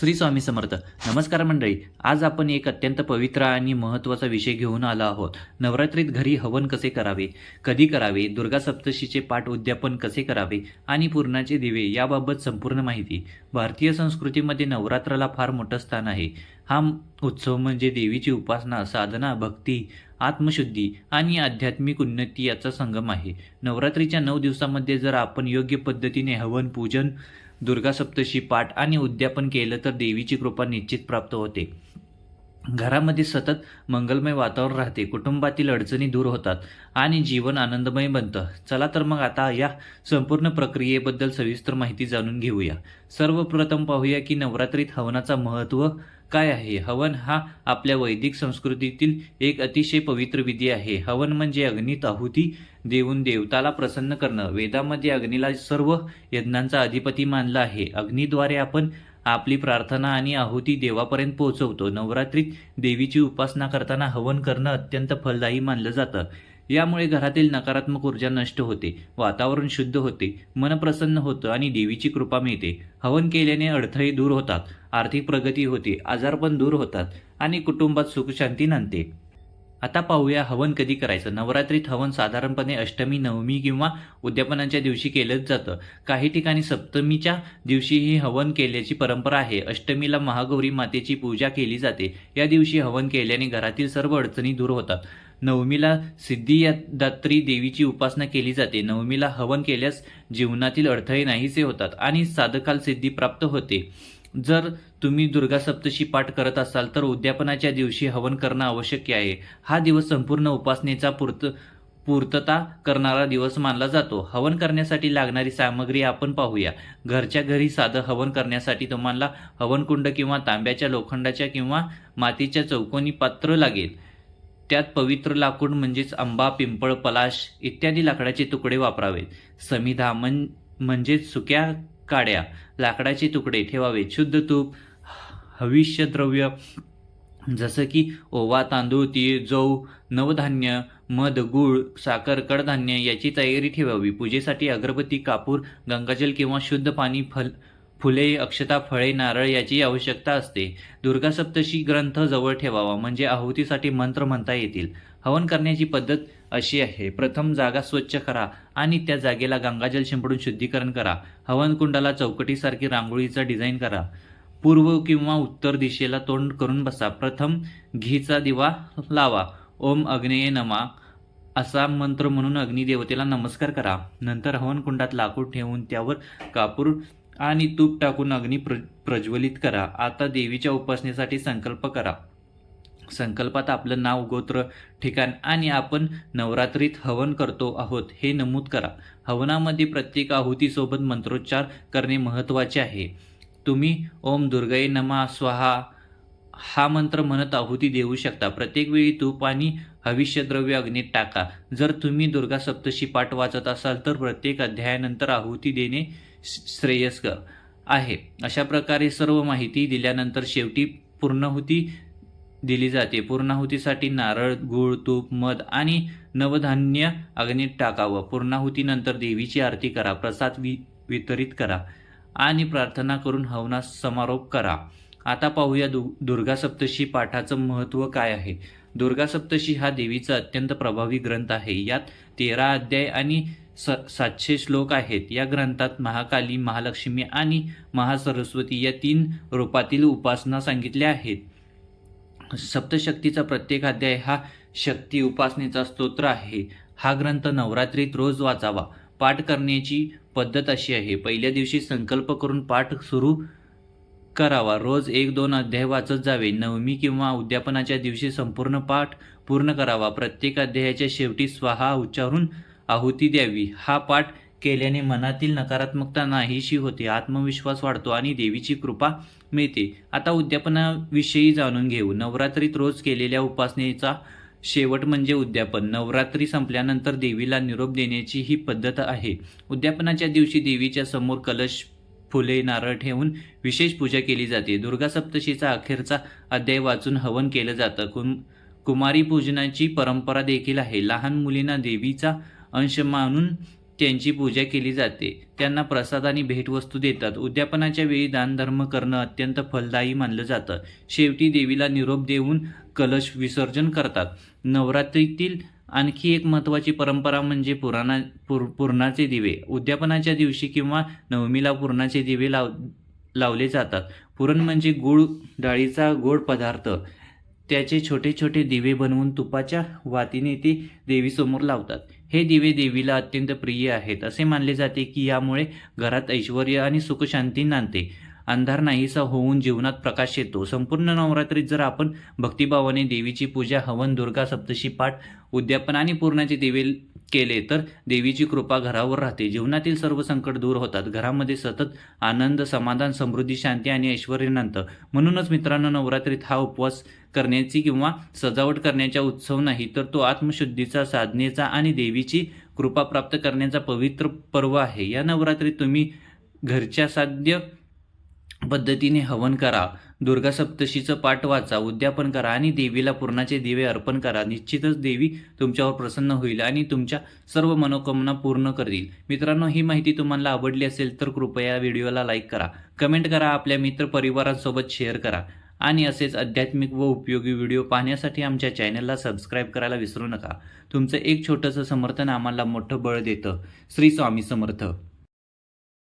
श्री स्वामी समर्थ. नमस्कार मंडळी आज आपण एक अत्यंत पवित्र आणि महत्त्वाचा विषय घेऊन आलो आहोत. नवरात्रीत घरी हवन कसे करावे? कधी करावे? दुर्गा सप्तशीचे पाठ उद्यापन कसे करावे? आणि पूर्णाचे दिवे याबाबत संपूर्ण माहिती. भारतीय संस्कृतीमध्ये नवरात्राला फार मोठं स्थान आहे. हा उत्सव म्हणजे देवीची उपासना साधना भक्ती आत्मशुद्धी आणि आध्यात्मिक उन्नती याचा संगम आहे. नवरात्रीच्या नऊ दिवसामध्ये जर आपण योग्य पद्धतीने हवन पूजन दुर्गा सप्तशी पाठ आणि उद्यापन केलं तर देवीची कृपा निश्चित प्राप्त होते. घरामध्ये सतत मंगलमय वातावरण राहते. कुटुंबातील अडचणी दूर होतात आणि जीवन आनंदमय बनतं. चला तर मग आता या संपूर्ण प्रक्रियेबद्दल सविस्तर माहिती जाणून घेऊया. सर्वप्रथम पाहूया की नवरात्रीत हवनाचा महत्त्व काय आहे? हवन हा आपल्या वैदिक संस्कृतीतील एक अतिशय पवित्र विधी आहे. हवन म्हणजे अग्नीत आहुती देऊन देवताला प्रसन्न करणं. वेदामध्ये अग्नीला सर्व यज्ञांचा अधिपती मानला आहे. अग्नीद्वारे आपण आपली प्रार्थना आणि आहुती देवापर्यंत पोहोचवतो. नवरात्रीत देवीची उपासना करताना हवन करणं अत्यंत फलदायी मानलं जातं. यामुळे घरातील नकारात्मक ऊर्जा नष्ट होते वातावरण शुद्ध होते मन प्रसन्न होतं आणि देवीची कृपा मिळते. हवन केल्याने अडथळे दूर होतात आर्थिक प्रगती होते आजारपण दूर होतात आणि कुटुंबात सुखशांती नांदते. आता पाहूया हवन कधी करायचं. नवरात्रीत हवन साधारणपणे अष्टमी नवमी किंवा उद्यापनाच्या दिवशी केलंच जातं. काही ठिकाणी सप्तमीच्या दिवशीही हवन केल्याची परंपरा आहे. अष्टमीला महागौरी मातेची पूजा केली जाते. या दिवशी हवन केल्याने घरातील सर्व अडचणी दूर होतात. नवमीला सिद्धी देवीची उपासना केली जाते. नवमीला हवन केल्यास जीवनातील अडथळे नाहीसे होतात आणि साधकाल सिद्धी प्राप्त होते. जर तुम्ही दुर्गा सप्तशी पाठ करत असाल तर उद्यापनाच्या दिवशी हवन करणं आवश्यक आहे. हा दिवस संपूर्ण उपासनेचा पूर्त पूर्तता करणारा दिवस मानला जातो. हवन करण्यासाठी लागणारी सामग्री आपण पाहूया. घरच्या घरी साधं हवन करण्यासाठी तुम्हाला हवनकुंड किंवा तांब्याच्या लोखंडाच्या किंवा मातीच्या चौकोनी पात्र लागेल. त्यात पवित्र लाकूड म्हणजेच आंबा पिंपळ पलाश इत्यादी लाकडाचे तुकडे वापरावेत. समिधा म्हण म्हणजेच सुक्या काड्या लाकडाचे तुकडे ठेवावे. शुद्ध तूप हविष्य द्रव्य जसं की ओवा तांदूळ तीळ जौ नवधान्य मध गूळ साखर कडधान्य याची तयारी ठेवावी. पूजेसाठी अगरबत्ती कापूर गंगाजल किंवा शुद्ध पाणी फल फुले अक्षता फळे नारळ याची आवश्यकता असते. दुर्गा सप्तशी ग्रंथ जवळ ठेवावा म्हणजे आहुतीसाठी मंत्र म्हणता येतील. हवन करण्याची पद्धत अशी आहे. प्रथम जागा स्वच्छ करा आणि त्या जागेला गंगाजल शिंपडून शुद्धीकरण करा. हवन कुंडाला चौकटीसारखी रांगोळीचा डिझाईन करा. पूर्व किंवा उत्तर दिशेला तोंड करून बसा. प्रथम घीचा दिवा लावा. ओम अग्नेय नमा असा मंत्र म्हणून अग्निदेवतेला नमस्कार करा. नंतर हवनकुंडात लाकूड ठेवून त्यावर कापूर आणि तूप टाकून अग्नी प्र प्रज्वलित करा. आता देवीच्या उपासनेसाठी संकल्प करा. संकल्पात आपलं नाव गोत्र ठिकाण आणि आपण नवरात्रीत हवन करतो आहोत हे नमूद करा. हवनामध्ये प्रत्येक आहुतीसोबत मंत्रोच्चार करणे महत्त्वाचे आहे. तुम्ही ओम दुर्गाई नमा स्वाहा हा मंत्र म्हणत आहुती देऊ शकता. प्रत्येक वेळी तूप आणि हविष्यद्रव्य अग्नीत टाका. जर तुम्ही दुर्गा सप्तशी पाठ वाचत असाल तर प्रत्येक अध्यायानंतर आहुती देणे श्रेयस्कर आहे. अशा प्रकारे सर्व माहिती दिल्यानंतर शेवटी पूर्णाहुती दिली जाते. पूर्णाहुतीसाठी नारळ गूळ तूप मध आणि नवधान्य अग्नीत टाकावं. पूर्णाहुतीनंतर देवीची आरती करा. प्रसाद वि वितरित करा आणि प्रार्थना करून हवनास समारोप करा. आता पाहूया दु दुर्गा सप्तशी पाठाचं महत्त्व काय आहे? दुर्गा सप्तशी हा देवीचा अत्यंत प्रभावी ग्रंथ आहे. यात तेरा अध्याय आणि स सातशे श्लोक आहेत. या ग्रंथात महाकाली महालक्ष्मी आणि महासरस्वती या तीन रूपातील उपासना सांगितल्या आहेत. सप्तशक्तीचा प्रत्येक अध्याय हा शक्ती उपासनेचा स्तोत्र आहे. हा ग्रंथ नवरात्रीत रोज वाचावा. पाठ करण्याची पद्धत अशी आहे. पहिल्या दिवशी संकल्प करून पाठ सुरू करावा. रोज एक दोन अध्याय वाचत जावे. नवमी किंवा उद्यापनाच्या दिवशी संपूर्ण पाठ पूर्ण करावा. प्रत्येक अध्यायाच्या शेवटी स्वाहा उच्चारून आहुती द्यावी. हा पाठ केल्याने मनातील नकारात्मकता नाहीशी होते. आत्मविश्वास वाढतो आणि देवीची कृपा मिळते. आता उद्यापनाविषयी जाणून घेऊ. नवरात्रीत रोज केलेल्या उपासनेचा शेवट म्हणजे उद्यापन. नवरात्री संपल्यानंतर देवीला निरोप देण्याची ही पद्धत आहे. उद्यापनाच्या दिवशी देवीच्या समोर कलश फुले नारळ ठेवून विशेष पूजा केली जाते. दुर्गा सप्तशीचा अखेरचा अध्याय वाचून हवन केलं जातं. कुम कुमारी पूजनाची परंपरा देखील आहे. लहान मुलींना देवीचा अंश मानून त्यांची पूजा केली जाते. त्यांना प्रसाद आणि भेटवस्तू देतात. उद्यापनाच्या वेळी दानधर्म करणं अत्यंत फलदायी मानलं जातं. शेवटी देवीला निरोप देऊन कलश विसर्जन करतात. नवरात्रीतील आणखी एक महत्त्वाची परंपरा म्हणजे पुराणा पुर पुरणाचे दिवे. उद्यापनाच्या दिवशी किंवा नवमीला पुरणाचे दिवे लाव लावले जातात. पुरण म्हणजे गुळ डाळीचा गोड पदार्थ. त्याचे छोटे छोटे दिवे बनवून तुपाच्या वातीने ते देवीसमोर लावतात. हे दिवे देवीला अत्यंत प्रिय आहेत असे मानले जाते की यामुळे घरात ऐश्वर आणि सुखशांती नांदते. अंधार नाहीसा होऊन जीवनात प्रकाश येतो. संपूर्ण नवरात्रीत जर आपण भक्तिभावाने देवीची पूजा हवन दुर्गा सप्तशी पाठ उद्यापन आणि पूर्णाचे दिवे केले तर देवीची कृपा घरावर राहते. जीवनातील सर्व संकट दूर होतात. घरामध्ये सतत आनंद समाधान समृद्धी शांती आणि ऐश्वर नांदतं म्हणूनच मित्रांनो नवरात्रीत हा उपवास करण्याची किंवा सजावट करण्याचा उत्सव नाही तर तो आत्मशुद्धीचा साधनेचा आणि देवीची कृपा प्राप्त करण्याचा पवित्र पर्व आहे. या नवरात्रीत तुम्ही घरच्या साध्य पद्धतीने हवन करा दुर्गा सप्तशीचं पाठ वाचा उद्यापन करा आणि देवीला पूर्णाचे दिवे अर्पण करा. निश्चितच देवी तुमच्यावर प्रसन्न होईल आणि तुमच्या सर्व मनोकामना पूर्ण करतील. मित्रांनो ही माहिती तुम्हाला आवडली असेल तर कृपया व्हिडिओला लाईक करा. कमेंट करा आपल्या मित्र परिवारांसोबत शेअर करा. आणि असेच आध्यात्मिक व उपयोगी व्हिडिओ पाहण्यासाठी आमच्या चॅनलला सबस्क्राईब करायला विसरू नका. तुमचं एक छोटंसं समर्थन आम्हाला मोठं बळ देतं. श्री स्वामी समर्थ.